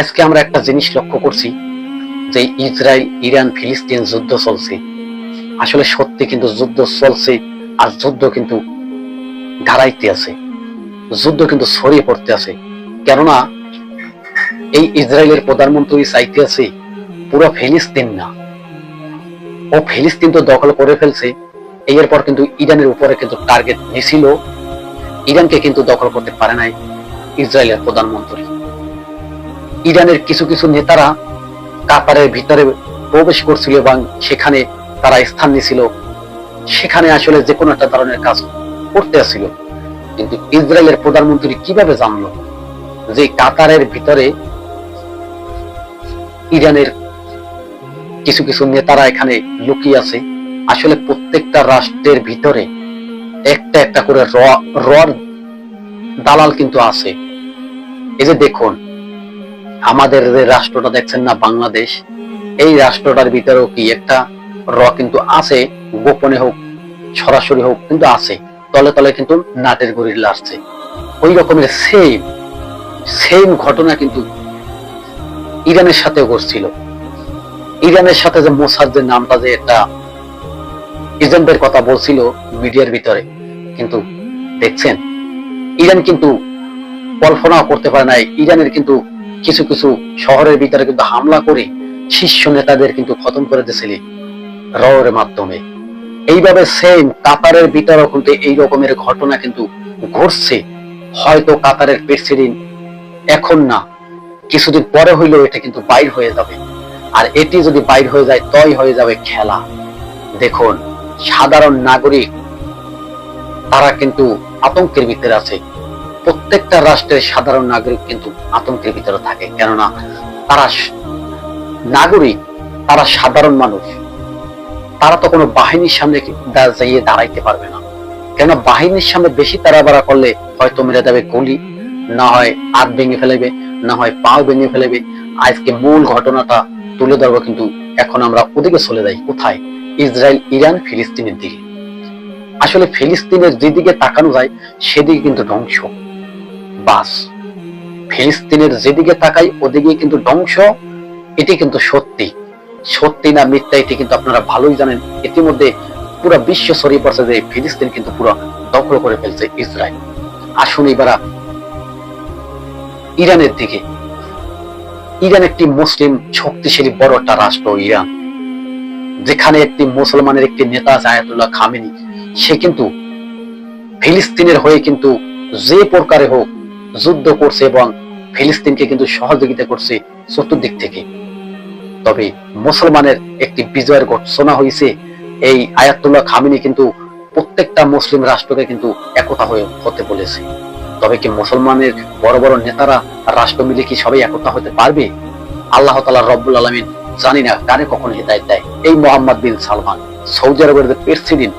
আজকে আমরা একটা জিনিস লক্ষ্য করছি যে ইসরায়েল, ইরান, ফিলিস্তিন যুদ্ধ চলছে। আসলে সত্যি কিন্তু যুদ্ধ চলছে আর যুদ্ধ কিন্তু গাড়াইতে আছে। যুদ্ধ কিন্তু ছড়িয়ে পড়তে আছে। কেননা এই ইসরায়েলের প্রধানমন্ত্রী চাইতে আছে পুরো ফিলিস্তিন না। ও ফিলিস্তিন তো দখল করে ফেলছে। এরপর কিন্তু ইরানের উপরে কিন্তু টার্গেট নিছিল। ইরানকে কিন্তু দখল করতে পারে নাই ইসরায়েলের প্রধানমন্ত্রী। ইরানের কিছু কিছু নেতারা কাতারের ভিতরে প্রবেশ করছিল এবং সেখানে তারা স্থান নিছিল সেখানে আসলে যে কোনো একটা ধরনের কাজ করতে আসছিল। কিন্তু ইসরায়েলের প্রধানমন্ত্রী কীভাবে জানলো যে কাতারের ভিতরে ইরানের কিছু কিছু নেতারা এখানে লুকিয়ে আছে? আসলে প্রত্যেকটা রাষ্ট্রের ভিতরে একটা একটা করে র- দালাল কিন্তু আছে। এই যে দেখুন আমাদের যে রাষ্ট্রটা দেখছেন না, বাংলাদেশ, এই রাষ্ট্রটার ভিতরেও কি একটা র কিন্তু আছে, গোপনে হোক, সরাসরি হোক, কিন্তু আছে। তলে তলে কিন্তু নাটের গরিল আসছে ওই রকমের সেম সেম ঘটনা কিন্তু ইরানের সাথে ঘটছিল। ইরানের সাথে যে মোসাদ যে নামটা যে একটা এজেন্টের কথা বলছিল মিডিয়ার ভিতরে, কিন্তু দেখছেন, ইরান কিন্তু কল্পনা করতে পারে নাই। ইরানের কিন্তু কিছু কিছু শহরের ভিতরে কিন্তু হামলা করে শীর্ষ নেতাদের কিন্তু খতম করে দিয়েছিল রয়ের মাধ্যমে। এইভাবে সেম কাতারের ভিতরেও কিন্তু এই রকমের ঘটনা কিন্তু ঘটছে। হয়তো কাতারের প্রেসিডেন্ট এখন না, কিছুদিন পরে হইলেও এটা কিন্তু বাইর হয়ে যাবে। আর এটি যদি বাইর হয়ে যায় তই হয়ে যাবে খেলা। দেখুন, সাধারণ নাগরিক, তারা কিন্তু আতঙ্কের ভিতরে আছে। প্রত্যেকটা রাষ্ট্রের সাধারণ নাগরিক কিন্তু আতঙ্কের ভিতরে থাকে। কেননা তারা নাগরিক, তারা সাধারণ মানুষ। তারা তো কোনো বাহিনীর সামনে যাইয়ে দাঁড়াইতে পারবে না। কেন বাহিনীর সামনে বেশি তাড়াবাড়া করলে হয়তো মেরে দেবে গুলি, না হয় হাত ভেঙে ফেলেবে, না হয় পাও ভেঙে ফেলেবে। আজকে মূল ঘটনাটা তুলে ধরবো কিন্তু এখন আমরা ওদিকে চলে যাই। কোথায়? ইসরায়েল, ইরান, ফিলিস্তিনের দিকে। আসলে ফিলিস্তিনের যেদিকে তাকানো যায়, সেদিকে কিন্তু ধ্বংস। বাস। ফিলিস্তিনের যেদিকে তাকাই ওদিকে কিন্তু ধ্বংস। এটি কিন্তু সত্যি। সত্যি না মিথ্যা, এটি কিন্তু আপনারা ভালোই জানেন। ইতিমধ্যে পুরো বিশ্ব ছড়িয়ে পড়ছে যে ফিলিস্তিন কিন্তু পুরো দখল করে ফেলছে ইসরায়েল। আসুন এবার ইরানের দিকে। ইরান একটি মুসলিম শক্তিশালী বড় একটা রাষ্ট্র, ইরান। যেখানে একটি মুসলমানের একটি নেতা আছে, আয়াতুল্লাহ খামেনি। সে কিন্তু ফিলিস্তিনের হয়ে কিন্তু যে প্রকারে হোক যুদ্ধ করছে এবং ফিলিস্তিনকে কিন্তু সহযোগিতা করছে চতুর্দিক থেকে। তবে মুসলমানের একটি বিজয়ের ঘোষণা হয়েছে এই আয়াতুল্লাহ খামিনি কিন্তু প্রত্যেকটা মুসলিম রাষ্ট্রকে কিন্তু একতা হয়ে হতে বলেছে। তবে কি মুসলমানের বড় বড় নেতারা রাষ্ট্র মিলে কি সবাই একতা হতে পারবে? আল্লাহ তালা রব্বুল আলমিন জানি না কারে কখন হেদায়ত দেয়। এই মোহাম্মদ বিন সালমান, সৌদি আরবের যে প্রেসিডেন্ট,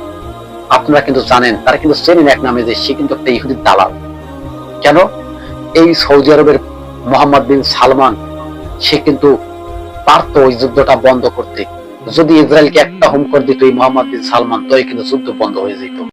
আপনারা কিন্তু জানেন, তারা কিন্তু চেনেন এক নামে যে সে কিন্তু একটা ইহুদির দালাল। কেন? এই সৌদি আরবের মোহাম্মদ বিন সালমান, সে কিন্তু পারত ওই যুদ্ধটা বন্ধ করতে। যদি ইসরায়েলকে একটা হুম করে দিত এই মোহাম্মদ বিন সালমান তো কিন্তু যুদ্ধ বন্ধ হয়ে যেত।